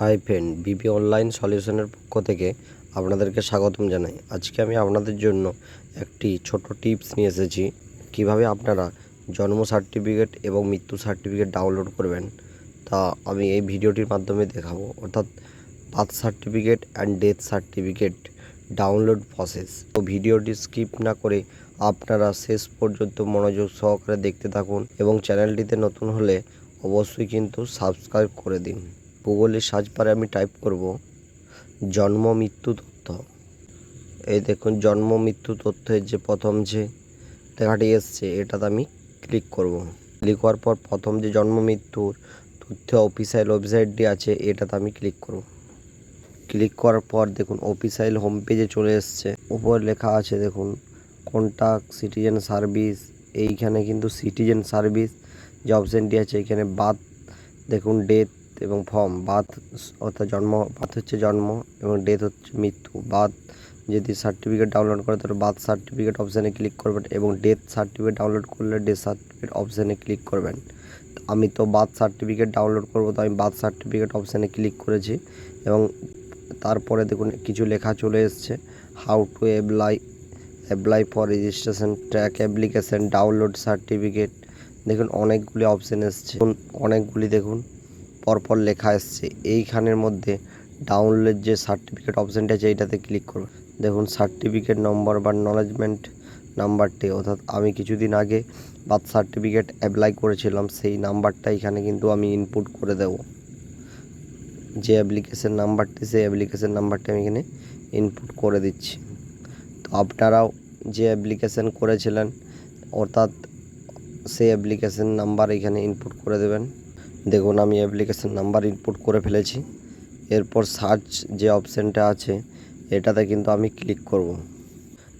High friend BP online সলিউশনের পক্ষ থেকে আপনাদেরকে স্বাগতম জানাই। আজকে আমি আপনাদের জন্য একটি ছোট টিপস নিয়ে এসেছি, কীভাবে আপনারা জন্ম সার্টিফিকেট এবং মৃত্যু সার্টিফিকেট ডাউনলোড করবেন। তা আমি এই ভিডিওটির মাধ্যমে দেখাবো। অর্থাৎ birth certificate and death certificate download process. তো ভিডিওটি স্কিপ না করে আপনারা শেষ পর্যন্ত মনোযোগ সহকারে দেখতে থাকুন এবং চ্যানেলটিতে নতুন হলে অবশ্যই কিন্তু সাবস্ক্রাইব করে দিন। গুগলে সার্চ বারে আমি টাইপ করব জন্ম, মৃত্যু, তথ্য। এই দেখুন, জন্ম, মৃত্যু, তথ্যের যে প্রথম যে দেখাটি এসছে, এটাতে আমি ক্লিক করব। ক্লিক করার পর প্রথম যে জন্ম, মৃত্যুর তথ্য অফিসিয়াল ওয়েবসাইটটি আছে, এটাতে আমি ক্লিক করব। ক্লিক করার পর দেখুন অফিসিয়াল হোম পেজে চলে এসছে। উপরে লেখা আছে, দেখুন কন্ট্যাক্ট সিটিজেন সার্ভিস এইখানে কিন্তু সিটিজেন সার্ভিস যে অপশানটি আছে, এখানে বাদ দেখুন ডেথ এবং ফর্ম। বাদ অর্থাৎ জন্ম বাদ হচ্ছে জন্ম এবং ডেথ হচ্ছে মৃত্যু। বাদ যদি সার্টিফিকেট ডাউনলোড করে, তাহলে বার্থ সার্টিফিকেট অপশানে ক্লিক করবেন এবং ডেথ সার্টিফিকেট ডাউনলোড করলে ডেথ সার্টিফিকেট অপশানে ক্লিক করবেন। আমি তো বার্থ সার্টিফিকেট ডাউনলোড করব, তো আমি বার্থ সার্টিফিকেট অপশানে ক্লিক করেছি এবং তারপরে দেখুন কিছু লেখা চলে এসছে। How to apply apply for registration track application download certificate দেখুন অনেকগুলি অপশান এসছে। অনেকগুলি দেখুন পরপর লেখা এসছে। এইখানের মধ্যে ডাউনলোড যে সার্টিফিকেট অপশানটা আছে, এইটাতে ক্লিক করুন। দেখুন সার্টিফিকেট নম্বর বা নলেজমেন্ট নাম্বারটি অর্থাৎ আমি কিছুদিন আগে বার্থ সার্টিফিকেট অ্যাপ্লাই করেছিলাম, সেই নাম্বারটা এখানে কিন্তু আমি ইনপুট করে দেব। যে অ্যাপ্লিকেশান নাম্বারটি সেই অ্যাপ্লিকেশান নাম্বারটি আমি এখানে ইনপুট করে দিচ্ছি। তো আপনারাও যে অ্যাপ্লিকেশন করেছিলেন, অর্থাৎ সেই অ্যাপ্লিকেশান নাম্বার এখানে ইনপুট করে দেবেন। দেখুন, আমি অ্যাপ্লিকেশন নাম্বার ইনপুট করে ফেলেছি। এরপর সার্চ যে অপশানটা আছে, এটাতে কিন্তু আমি ক্লিক করব।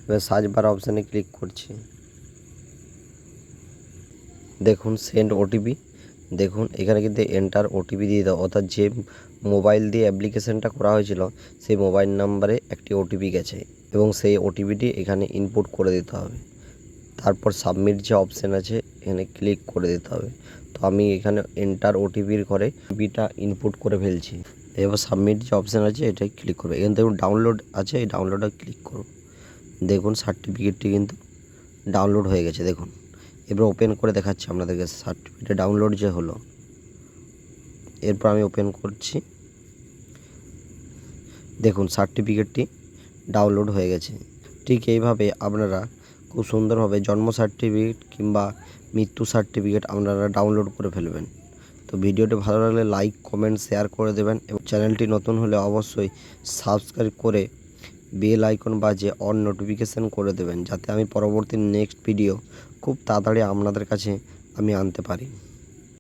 এবার সার্চ বার অপশানে ক্লিক করছি। দেখুন সেন্ড ওটিপি দেখুন, এখানে কিন্তু এন্টার ওটিপি দিয়ে দাও। অর্থাৎ যে মোবাইল দিয়ে অ্যাপ্লিকেশনটা করা হয়েছিল, সেই মোবাইল নাম্বারে একটি ওটিপি গেছে এবং সেই ওটিপিটি এখানে ইনপুট করে দিতে হবে। তারপর সাবমিট যে অপশান আছে, এখানে ক্লিক করে দিতে হবে। তো আমি এখানে এন্টার ওটিপির ঘরে ওটিপিটা ইনপুট করে ফেলছি। এবার সাবমিট যে অপশান আছে, এটাই ক্লিক করবে। এখানে দেখুন ডাউনলোড আছে, এই ডাউনলোডে ক্লিক করব দেখুন সার্টিফিকেটটি কিন্তু ডাউনলোড হয়ে গেছে, দেখুন। এবার ওপেন করে দেখাচ্ছি আপনাদেরকে সার্টিফিকেট ডাউনলোড যে হলো। এরপর আমি ওপেন করছি। দেখুন সার্টিফিকেটটি ডাউনলোড হয়ে গেছে। ঠিক এইভাবে আপনারা খুব সুন্দরভাবে জন্ম সার্টিফিকেট কিংবা মৃত্যু সার্টিফিকেট আপনারা ডাউনলোড করে ফেলবেন। তো ভিডিওটি ভালো লাগলে লাইক কমেন্ট শেয়ার করে দেবেন এবং চ্যানেলটি নতুন হলে অবশ্যই সাবস্ক্রাইব করে বেল আইকন বাজে অন নোটিফিকেশান করে দেবেন, যাতে আমি পরবর্তী নেক্সট ভিডিও খুব তাড়াতাড়ি আপনাদের কাছে আমি আনতে পারি।